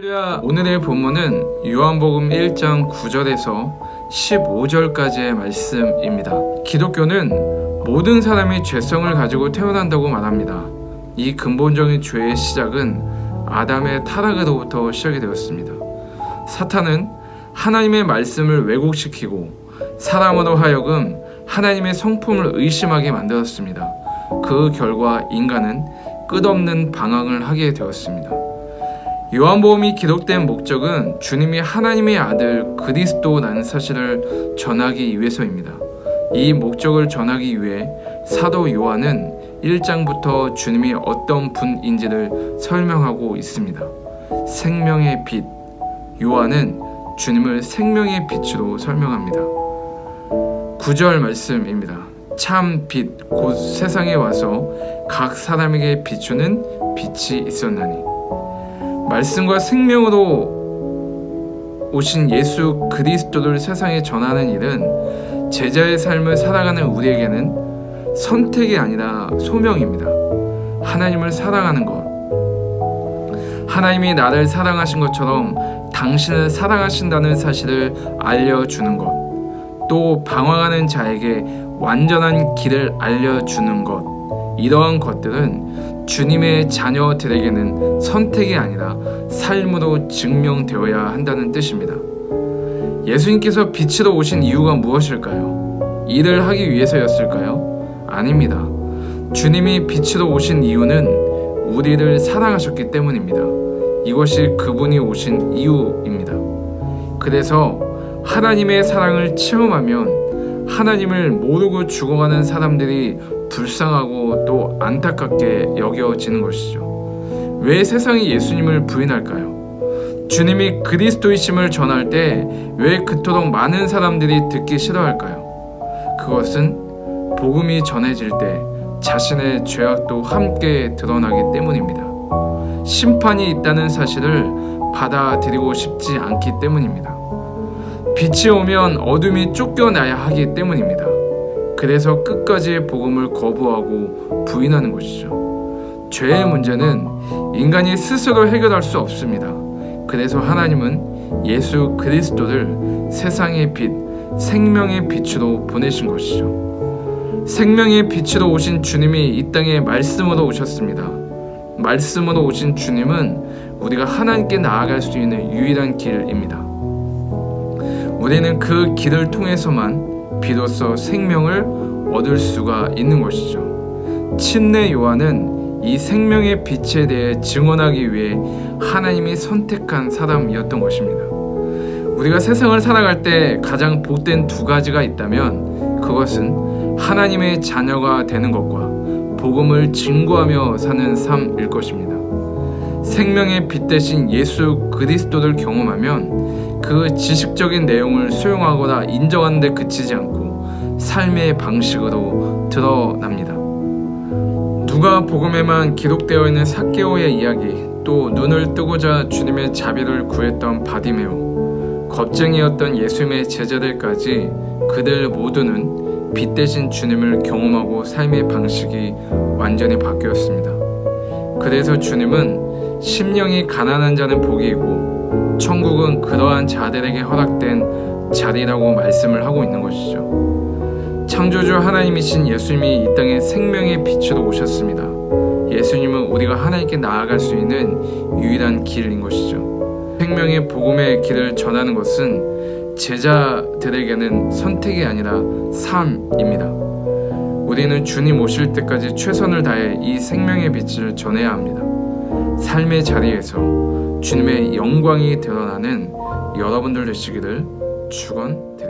할렐루야. 오늘의 본문은 요한복음 1장 9절에서 15절까지의 말씀입니다. 기독교는 모든 사람이 죄성을 가지고 태어난다고 말합니다. 이 근본적인 죄의 시작은 아담의 타락으로부터 시작이 되었습니다. 사탄은 하나님의 말씀을 왜곡시키고 사람으로 하여금 하나님의 성품을 의심하게 만들었습니다. 그 결과 인간은 끝없는 방황을 하게 되었습니다. 요한복음이 기록된 목적은 주님이 하나님의 아들 그리스도라는 사실을 전하기 위해서입니다. 이 목적을 전하기 위해 사도 요한은 1장부터 주님이 어떤 분인지를 설명하고 있습니다. 생명의 빛. 요한은 주님을 생명의 빛으로 설명합니다. 9절 말씀입니다. 참 빛, 곧 세상에 와서 각 사람에게 비추는 빛이 있었나니. 말씀과 생명으로 오신 예수 그리스도를 세상에 전하는 일은 제자의 삶을 살아가는 우리에게는 선택이 아니라 소명입니다. 하나님을 사랑하는 것. 하나님이 나를 사랑하신 것처럼 당신을 사랑하신다는 사실을 알려주는 것. 또 방황하는 자에게 완전한 길을 알려주는 것. 이러한 것들은 주님의 자녀들에게는 선택이 아니라 삶으로 증명되어야 한다는 뜻입니다. 예수님께서 빛으로 오신 이유가 무엇일까요? 일을 하기 위해서였을까요? 아닙니다. 주님이 빛으로 오신 이유는 우리를 사랑하셨기 때문입니다. 이것이 그분이 오신 이유입니다. 그래서 하나님의 사랑을 체험하면 하나님을 모르고 죽어가는 사람들이 불쌍하고 또 안타깝게 여겨지는 것이죠. 왜 세상이 예수님을 부인할까요? 주님이 그리스도이심을 전할 때 왜 그토록 많은 사람들이 듣기 싫어할까요? 그것은 복음이 전해질 때 자신의 죄악도 함께 드러나기 때문입니다. 심판이 있다는 사실을 받아들이고 싶지 않기 때문입니다. 빛이 오면 어둠이 쫓겨나야 하기 때문입니다. 그래서 끝까지 복음을 거부하고 부인하는 것이죠. 죄의 문제는 인간이 스스로 해결할 수 없습니다. 그래서 하나님은 예수 그리스도를 세상의 빛, 생명의 빛으로 보내신 것이죠. 생명의 빛으로 오신 주님이 이 땅에 말씀으로 오셨습니다. 말씀으로 오신 주님은 우리가 하나님께 나아갈 수 있는 유일한 길입니다. 우리는 그 길을 통해서만 비로소 생명을 얻을 수가 있는 것이죠. 침례 요한은 이 생명의 빛에 대해 증언하기 위해 하나님이 선택한 사람이었던 것입니다. 우리가 세상을 살아갈 때 가장 복된 두 가지가 있다면 그것은 하나님의 자녀가 되는 것과 복음을 증거하며 사는 삶일 것입니다. 생명의 빛 대신 예수 그리스도를 경험하면 그 지식적인 내용을 수용하거나 인정하는 데 그치지 않고 삶의 방식으로 드러납니다. 누가 복음에만 기록되어 있는 사케오의 이야기 또 눈을 뜨고자 주님의 자비를 구했던 바디메오 겁쟁이였던 예수님의 제자들까지 그들 모두는 빛 대신 주님을 경험하고 삶의 방식이 완전히 바뀌었습니다. 그래서 주님은 심령이 가난한 자는 복이 있고 천국은 그러한 자들에게 허락된 자리라고 말씀을 하고 있는 것이죠. 창조주 하나님이신 예수님이 이 땅에 생명의 빛으로 오셨습니다. 예수님은 우리가 하나님께 나아갈 수 있는 유일한 길인 것이죠. 생명의 복음의 길을 전하는 것은 제자들에게는 선택이 아니라 삶입니다. 우리는 주님 오실 때까지 최선을 다해 이 생명의 빛을 전해야 합니다. 삶의 자리에서 주님의 영광이 드러나는 여러분들 되시기를 축원드립니다.